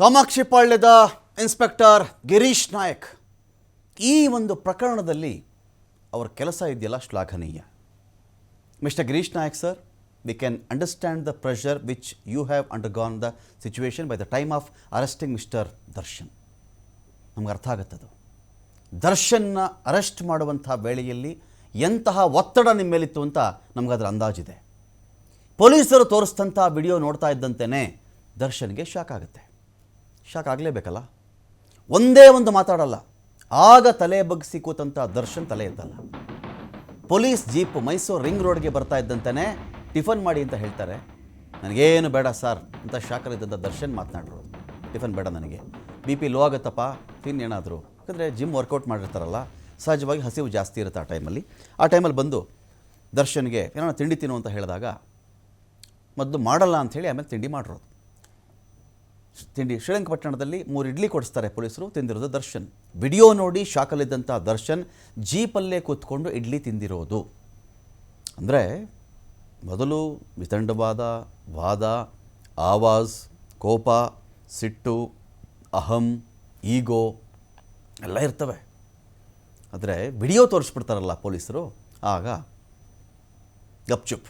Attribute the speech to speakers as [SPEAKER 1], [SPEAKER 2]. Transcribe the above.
[SPEAKER 1] ಕಾಮಾಕ್ಷಿಪಾಳ್ಯದ inspector Girish Nayak. ಈ ಒಂದು ಪ್ರಕರಣದಲ್ಲಿ ಅವರ ಕೆಲಸ ಇದೆಯಲ್ಲ ಶ್ಲಾಘನೀಯ. Mister Girish Nayak sir we can understand the pressure which you have undergone the situation by the time of arresting mister Darshan. ನಮ್ಗೆ ಅರ್ಥ ಆಗುತ್ತದು ದರ್ಶನ್ನ ಅರೆಸ್ಟ್ ಮಾಡುವಂಥ ವೇಳೆಯಲ್ಲಿ ಎಂತಹ ಒತ್ತಡ ನಿಮ್ಮ ಮೇಲಿತ್ತು ಅಂತ ನಮಗದರ ಅಂದಾಜಿದೆ. ಪೊಲೀಸರು ತೋರಿಸಿದಂಥ ವಿಡಿಯೋ ನೋಡ್ತಾ ಇದ್ದಂತೆಯೇ ದರ್ಶನ್ಗೆ ಶಾಕ್ ಆಗುತ್ತೆ. ಶಾಕ್ ಆಗಲೇಬೇಕಲ್ಲ? ಒಂದೇ ಒಂದು ಮಾತಾಡಲ್ಲ. ಆಗ ತಲೆ ಬಗ್ಗಿಸಿ ಕೂತಂಥ ದರ್ಶನ್ ತಲೆ ಎದ್ದಲ್ಲ ಪೊಲೀಸ್ ಜೀಪ್ ಮೈಸೂರು ರಿಂಗ್ ರೋಡ್ಗೆ ಬರ್ತಾ ಇದ್ದಂತೆಯೇ ಟಿಫನ್ ಮಾಡಿ ಅಂತ ಹೇಳ್ತಾರೆ. ನನಗೇನು ಬೇಡ ಸರ್ ಅಂತ ಶಾಕಲ್ಲಿದ್ದಂಥ ದರ್ಶನ್ ಮಾತನಾಡ್ರು. ಟಿಫನ್ ಬೇಡ ನನಗೆ. ಬಿ ಪಿ ಲೋ ಆಗುತ್ತಪ್ಪ ತಿನ್ನೇನಾದರೂ ಯಾಕಂದರೆ ಜಿಮ್ ವರ್ಕೌಟ್ ಮಾಡಿರ್ತಾರಲ್ಲ, ಸಹಜವಾಗಿ ಹಸಿವು ಜಾಸ್ತಿ ಇರುತ್ತೆ ಆ ಟೈಮಲ್ಲಿ. ಆ ಟೈಮಲ್ಲಿ ಬಂದು ದರ್ಶನ್ಗೆ, ಏನೋ ತಿಂಡಿ ತಿನ್ನು ಅಂತ ಹೇಳಿದಾಗ ಮೊದಲು ಮಾಡಲ್ಲ ಅಂಥೇಳಿ ಆಮೇಲೆ ತಿಂಡಿ ಮಾಡಿರೋದು ತಿಂಡಿ. ಶ್ರೀರಂಗಪಟ್ಟಣದಲ್ಲಿ ಮೂರು ಇಡ್ಲಿ ಕೊಡಿಸ್ತಾರೆ ಪೊಲೀಸರು, ತಿಂದಿರೋದು ದರ್ಶನ್. ವಿಡಿಯೋ ನೋಡಿ ಶಾಕಲಿದ್ದಂಥ ದರ್ಶನ್ ಜೀಪಲ್ಲೇ ಕೂತ್ಕೊಂಡು ಇಡ್ಲಿ ತಿಂದಿರೋದು. ಅಂದರೆ ಮೊದಲು ವಿತಂಡವಾದ, ವಾದ, ಆವಾಜ್, ಕೋಪ, ಸಿಟ್ಟು, ಅಹಂ, ಈಗೋ ಎಲ್ಲ ಇರ್ತವೆ. ಆದರೆ ವಿಡಿಯೋ ತೋರಿಸ್ಬಿಡ್ತಾರಲ್ಲ ಪೊಲೀಸರು, ಆಗ ಗಪ್ಚುಪ್